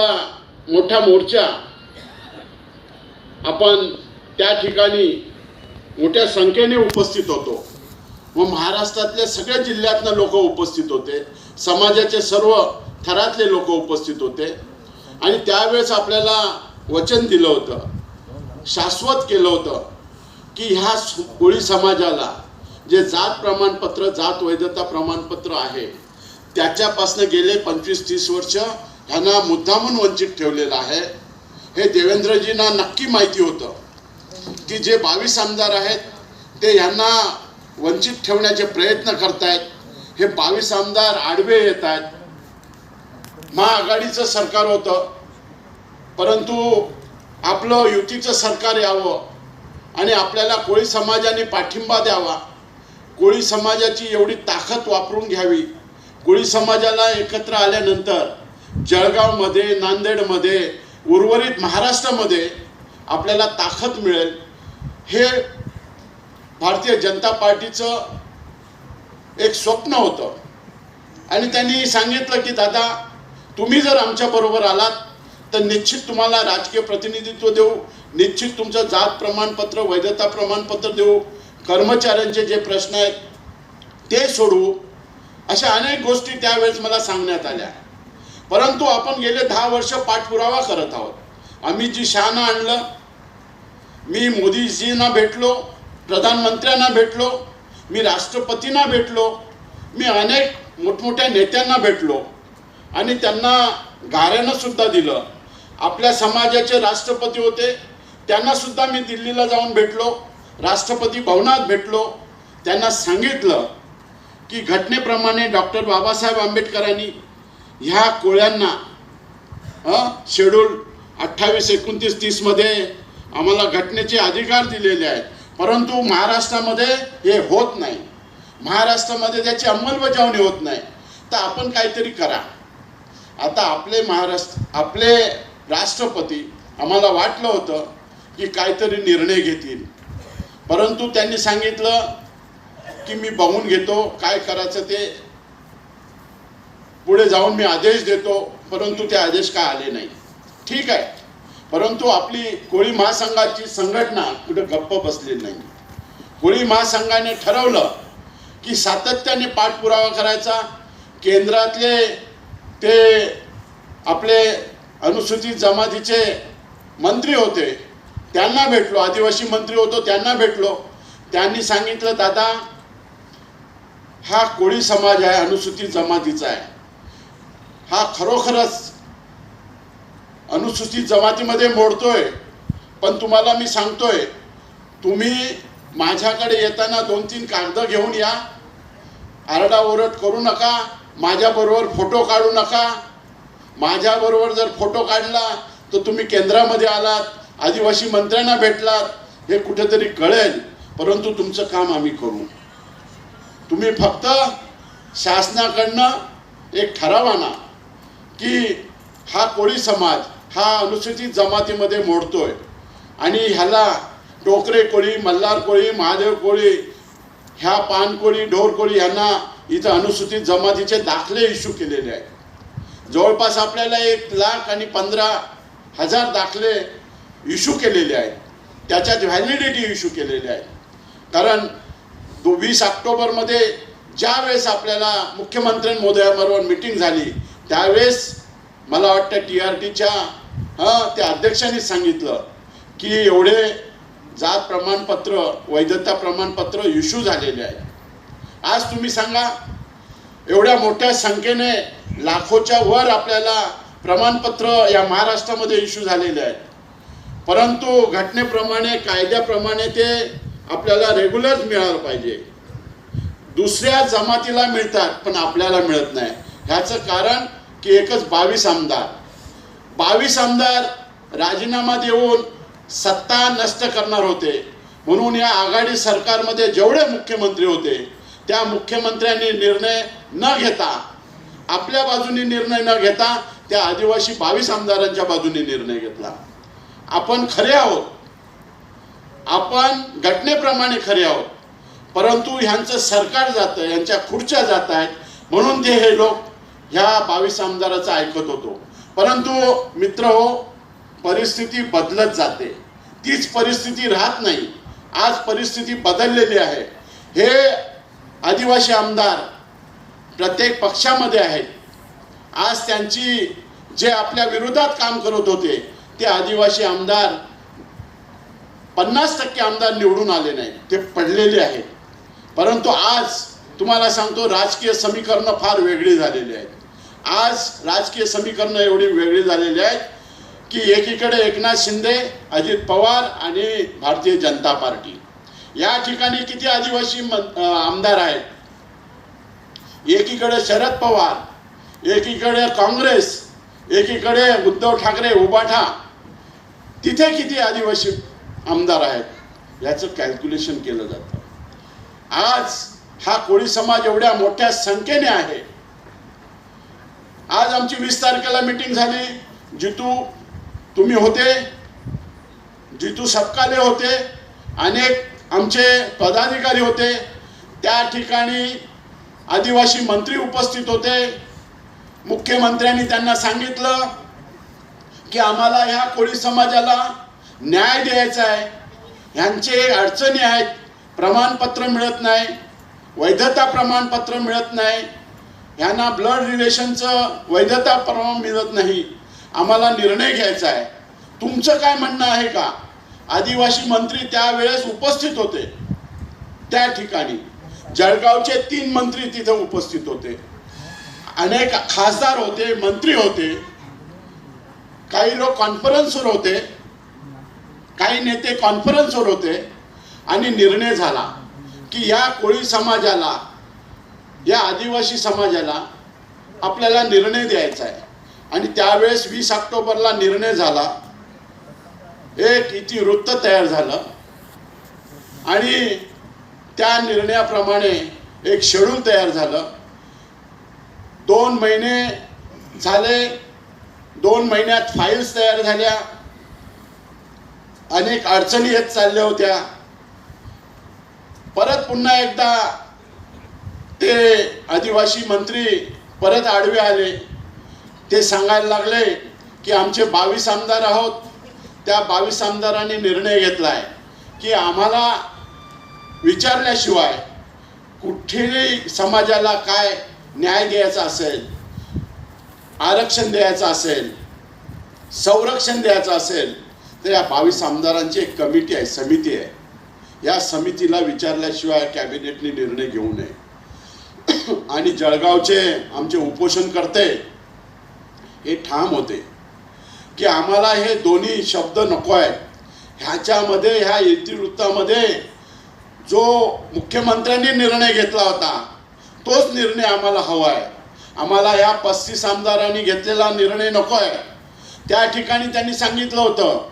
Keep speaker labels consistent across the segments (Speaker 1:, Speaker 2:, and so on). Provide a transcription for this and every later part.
Speaker 1: आपला मोठा मोर्चा आपण त्या ठिकाणी मोठ्या संख्येने उपस्थित होतो. व महाराष्ट्रातल्या सगळ्या जिल्ह्यातनं लोक उपस्थित होते. समाजाचे सर्व थरातले लोक उपस्थित होते. आणि त्यावेळेस आपल्याला वचन दिलं होतं. शाश्वत केलं होतं की ह्या कोळी समाजाला जे जात प्रमाणपत्र जात वैधता प्रमाणपत्र आहे त्याच्यापासनं गेले पंचवीस तीस वर्ष ह्यांना मुद्दामून वंचित ठेवलेलं आहे. हे देवेंद्रजींना नक्की माहिती होतं. की जे बावीस आमदार आहेत ते ह्यांना वंचित ठेवण्याचे प्रयत्न करतायत. हे बावीस आमदार आडवे येत आहेत. महाआघाडीचं सरकार होतं. परंतु आपलं युतीचं सरकार यावं आणि आपल्याला कोळी समाजाने पाठिंबा द्यावा. कोळी समाजाची एवढी ताकद वापरून घ्यावी. कोळी समाजाला एकत्र आल्यानंतर जळगावमध्ये नांदेडमध्ये उर्वरित महाराष्ट्रामध्ये आपल्याला ताकद मिळेल. हे भारतीय जनता पार्टीचं एक स्वप्न होतं. आणि त्यांनी सांगितलं की दादा तुम्ही जर आमच्याबरोबर आलात तर निश्चित तुम्हाला राजकीय प्रतिनिधित्व देऊ. निश्चित तुमचं जात प्रमाणपत्र वैधता प्रमाणपत्र देऊ. कर्मचाऱ्यांचे जे प्रश्न आहेत ते सोडवू. अशा अनेक गोष्टी त्यावेळेस मला सांगण्यात आल्या. परंतु आपण गेले दहा वर्ष पाठपुरावा करत आहोत. आम्ही जी शहाणं आणलं मी मोदीजींना भेटलो प्रधानमंत्र्यांना भेटलो मी राष्ट्रपतींना भेटलो मी अनेक मोठमोठ्या नेत्यांना भेटलो आणि त्यांना गाऱ्यानं सुद्धा दिलं. आपल्या समाजाचे राष्ट्रपती होते त्यांना सुद्धा मी दिल्लीला जाऊन भेटलो राष्ट्रपती भवनात भेटलो. त्यांना सांगितलं की घटनेप्रमाणे डॉक्टर बाबासाहेब आंबेडकरांनी ह्या कोळ्यांना शेड्यूल अठ्ठावीस एकोणतीस तीसमध्ये आम्हाला घटनेचे अधिकार दिलेले आहेत. परंतु महाराष्ट्रामध्ये हे होत नाही. महाराष्ट्रामध्ये त्याची अंमलबजावणी होत नाही. तर आपण काहीतरी करा. आता आपले महाराष्ट्र आपले राष्ट्रपती आम्हाला वाटलं होतं की काहीतरी निर्णय घेतील. परंतु त्यांनी सांगितलं की मी बघून घेतो काय करायचं ते. पुढे जाऊन मी आदेश देतो परंतु ते आदेश काय आले नाही. ठीक आहे. परंतु आपली कोळी महासंघाची संघटना कुठे गप्प बसलेली नाही. कोळी महासंघाने ठरवलं की सातत्याने पाठपुरावा करायचा. केंद्रातले ते आपले अनुसूचित जमातीचे मंत्री होते त्यांना भेटलो. आदिवासी मंत्री होतो त्यांना भेटलो. त्यांनी सांगितलं दादा हा कोळी समाज आहे अनुसूचित जमातीचा आहे. हा खरोखरच अनुसूचित जमातीमध्ये मोडतोय. पण तुम्हाला मी सांगतोय तुम्ही माझ्याकडे येताना दोन तीन कागद घेऊन या. आरडाओरड करू नका माझ्याबरोबर फोटो काढू नका. माझ्याबरोबर जर फोटो काढला तर तुम्ही केंद्रामध्ये आलात आदिवासी मंत्र्यांना भेटलात हे कुठेतरी कळेल परंतु तुमचं काम आम्ही करू. तुम्ही फक्त शासनाकडनं एक ठराव आणा. की हा कोळी समाज हा अनुसूचित जमातीमध्ये मोडतोय. आणि ह्याला टोकरे कोळी मल्हार कोळी महादेव कोळी ह्या पानकोळी ढोर कोळी यांना इथं अनुसूचित जमातीचे दाखले इश्यू केलेले आहेत. जवळपास आपल्याला एक लाख आणि पंधरा हजार दाखले इश्यू केलेले आहेत. त्याच्यात व्हॅलिडिटी इश्यू केलेले आहेत. कारण दो वीस ऑक्टोबरमध्ये ज्या वेळेस आपल्याला मुख्यमंत्री महोदयाबरोबर मिटिंग झाली त्यावेळेस मला वाटतं टी आर टीच्या हां त्या अध्यक्षांनी सांगितलं की एवढे जात प्रमाणपत्र वैधता प्रमाणपत्र इश्यू झालेले आहेत. आज तुम्ही सांगा एवढ्या मोठ्या संख्येने लाखोच्या वर आपल्याला प्रमाणपत्र या महाराष्ट्रामध्ये इश्यू झालेले आहेत. परंतु घटनेप्रमाणे कायद्याप्रमाणे ते आपल्याला रेग्युलर मिळालं पाहिजे. दुसऱ्या जमातीला मिळतात पण आपल्याला मिळत नाही. ह्याचं कारण की एकच बावीस आमदार. बावीस आमदार राजीनामा देऊन सत्ता नष्ट करणार होते. म्हणून या आघाडी सरकारमध्ये जेवढे मुख्यमंत्री होते त्या मुख्यमंत्र्यांनी निर्णय न घेता आपल्या बाजूने निर्णय न घेता त्या आदिवासी बावीस आमदारांच्या बाजूने निर्णय घेतला. आपण खरे आहोत. आपण घटनेप्रमाणे खरे आहोत. परंतु ह्यांचं सरकार जातं यांच्या खुर्च्या जात आहेत म्हणून ते हे लोक ह्या बावीस आमदाराचं ऐकत होतो. परंतु मित्र हो परिस्थिती बदलत जाते. तीच परिस्थिती राहत नाही. आज परिस्थिती बदललेली आहे. हे आदिवासी आमदार प्रत्येक पक्षामध्ये आहेत. आज त्यांची जे आपल्या विरोधात काम करत होते ते आदिवासी आमदार पन्नास टक्के आमदार निवडून आले नाही ते पडलेले आहेत. परंतु आज तुम्हाला सांगतो राजकीय समीकरणं फार वेगळी झालेली आहेत. आज राजकीय समीकरणं एवढी वेगळी झालेली आहेत की एकीकडे एकनाथ शिंदे अजित पवार आणि भारतीय जनता पार्टी. या ठिकाणी किती आदिवासी आमदार आहेत? एकीकडे शरद पवार एकीकडे काँग्रेस एकीकडे उद्धव ठाकरे उबाठा. तिथे किती आदिवासी आमदार आहेत? याचं कॅल्क्युलेशन केलं जातं. आज हा कोळी समाज एवढ्या मोठ्या संख्येने आहे आज आमची वीस तारखेला मिटिंग झाली. जितू तुम्ही होते. जितू सपकाले होते. अनेक आमचे पदाधिकारी होते. त्या ठिकाणी आदिवासी मंत्री उपस्थित होते. मुख्यमंत्र्यांनी त्यांना सांगितलं की आम्हाला ह्या कोळी समाजाला न्याय द्यायचा आहे. ह्यांचे अडचणी आहेत. प्रमाणपत्र मिळत नाही. वैधता प्रमाणपत्र मिळत नाही. यांना ब्लड रिलेशनचं वैधता परवा मिळत नाही. आम्हाला निर्णय घ्यायचा आहे. तुमचं काय म्हणणं आहे का? आदिवासी मंत्री त्यावेळेस उपस्थित होते. त्या ठिकाणी जळगावचे तीन मंत्री तिथे उपस्थित होते. अनेक खासदार होते मंत्री होते. काही लोक कॉन्फरन्सवर होते. काही नेते कॉन्फरन्सवर होते. आणि निर्णय झाला की या कोळी समाजाला या आदिवासी समाजाला आपल्याला निर्णय द्यायचा आहे. आणि त्यावेळेस वीस ऑक्टोबरला निर्णय झाला. एक इतिवृत्त तयार झालं. आणि त्या निर्णयाप्रमाणे एक शेड्यूल तयार झालं. दोन महिने झाले. दोन महिन्यात फाईल्स तयार झाल्या. अनेक अडचणी येत चालल्या होत्या. परत पुन्हा एकदा ते आदिवासी मंत्री परत आडवे आले. ते सांगायला लागले की आमचे बावीस आमदार आहोत. त्या बावीस आमदारांनी निर्णय घेतला आहे की आम्हाला विचारल्याशिवाय कुठेही समाजाला काय न्याय द्यायचा असेल आरक्षण द्यायचं असेल संरक्षण द्यायचं असेल तर या बावीस आमदारांची एक कमिटी आहे समिती आहे. या समितीला विचारल्याशिवाय कॅबिनेटने निर्णय घेऊ नये. आणि जळगावचे आमचे उपोषण करते हे ठाम होते की आम्हाला हे दोन्ही शब्द नको आहेत. ह्याच्यामध्ये ह्या इतिवृत्तामध्ये जो मुख्यमंत्र्यांनी निर्णय घेतला होता तोच निर्णय आम्हाला हवा आहे. आम्हाला ह्या पस्तीस आमदारांनी घेतलेला निर्णय नको आहे. त्या ठिकाणी त्यांनी सांगितलं होतं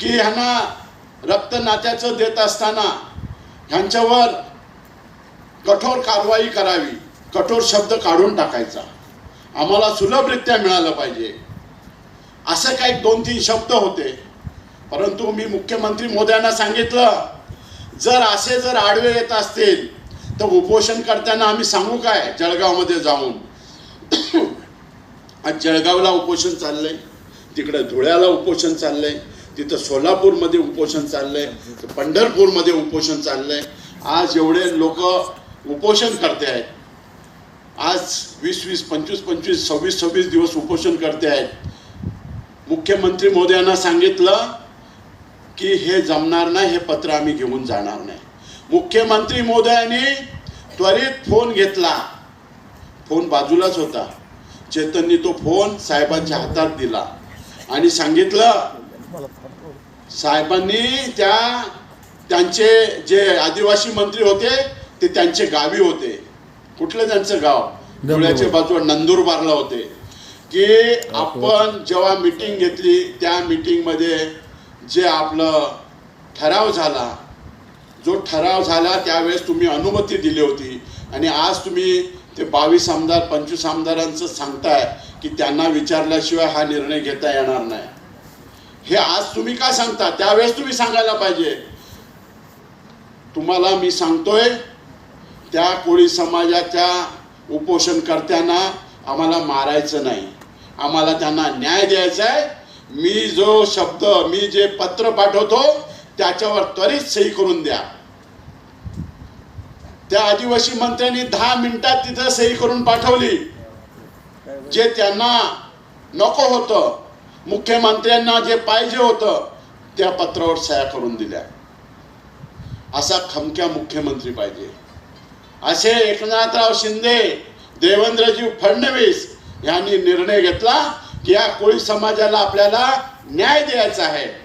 Speaker 1: की ह्यांना रक्त नात्याचं देत असताना ह्यांच्यावर कठोर कारवाई करावी कठोर शब्द काढून टाकायचा. आम्हाला सुलभरित्या मिळालं पाहिजे. असं काही दोन तीन शब्द होते. परंतु मी मुख्यमंत्री मोदयांना सांगितलं जर असे जर आडवे येत असतील तर उपोषण करताना आम्ही सांगू काय? जळगावमध्ये जाऊन. आज जळगावला उपोषण चाललंय तिकडे धुळ्याला उपोषण चाललंय तिथं सोलापूरमध्ये उपोषण चाललंय पंढरपूरमध्ये उपोषण चाललंय. आज एवढे लोक उपोषण करते आहेत. आज वीस वीस पंचवीस पंचवीस सव्वीस सव्वीस दिवस उपोषण करते आहेत. मुख्यमंत्री मोदयांना सांगितलं की हे जमणार नाही हे पत्र आम्ही घेऊन जाणार नाही. मुख्यमंत्री मोदयांनी त्वरित फोन घेतला. फोन बाजूलाच होता. चेतननी तो फोन साहेबांच्या हातात दिला. आणि सांगितलं साहेबांनी त्या त्यांचे जे आदिवासी मंत्री होते ते त्यांचे गावी होते. कुठलं त्यांचं गाव? धुळ्याच्या बाजूला नंदुरबारला होते. की आपण जेव्हा मीटिंग घेतली त्या मीटिंगमध्ये जे आपलं ठराव झाला जो ठराव झाला त्यावेळेस तुम्ही अनुमती दिली होती. आणि आज तुम्ही ते बावीस आमदार पंचवीस आमदारांचं सांगताय की त्यांना विचारल्याशिवाय हा निर्णय घेता येणार नाही. हे आज तुम्ही का सांगता? त्यावेळेस तुम्ही सांगायला पाहिजे. तुम्हाला मी सांगतोय त्या कोळी समाजाच्या उपोषणकर्त्यांना आम्हाला मारायचं नाही. आम्हाला त्यांना न्याय द्यायचा आहे. मी जो शब्द मी जे पत्र पाठवतो त्याच्यावर त्वरित सही करून द्या. त्या आदिवासी मंत्र्यांनी दहा मिनिटात तिथं सही करून पाठवली. जे त्यांना नको होतं मुख्यमंत्र्यांना जे पाहिजे होतं त्या पत्रावर सह्या करून दिल्या. असा खमक्या मुख्यमंत्री पाहिजे. असे एकनाथराव शिंदे देवेंद्रजी फडणवीस यांनी निर्णय घेतला की या कोळी समाजाला आपल्याला न्याय द्यायचा आहे.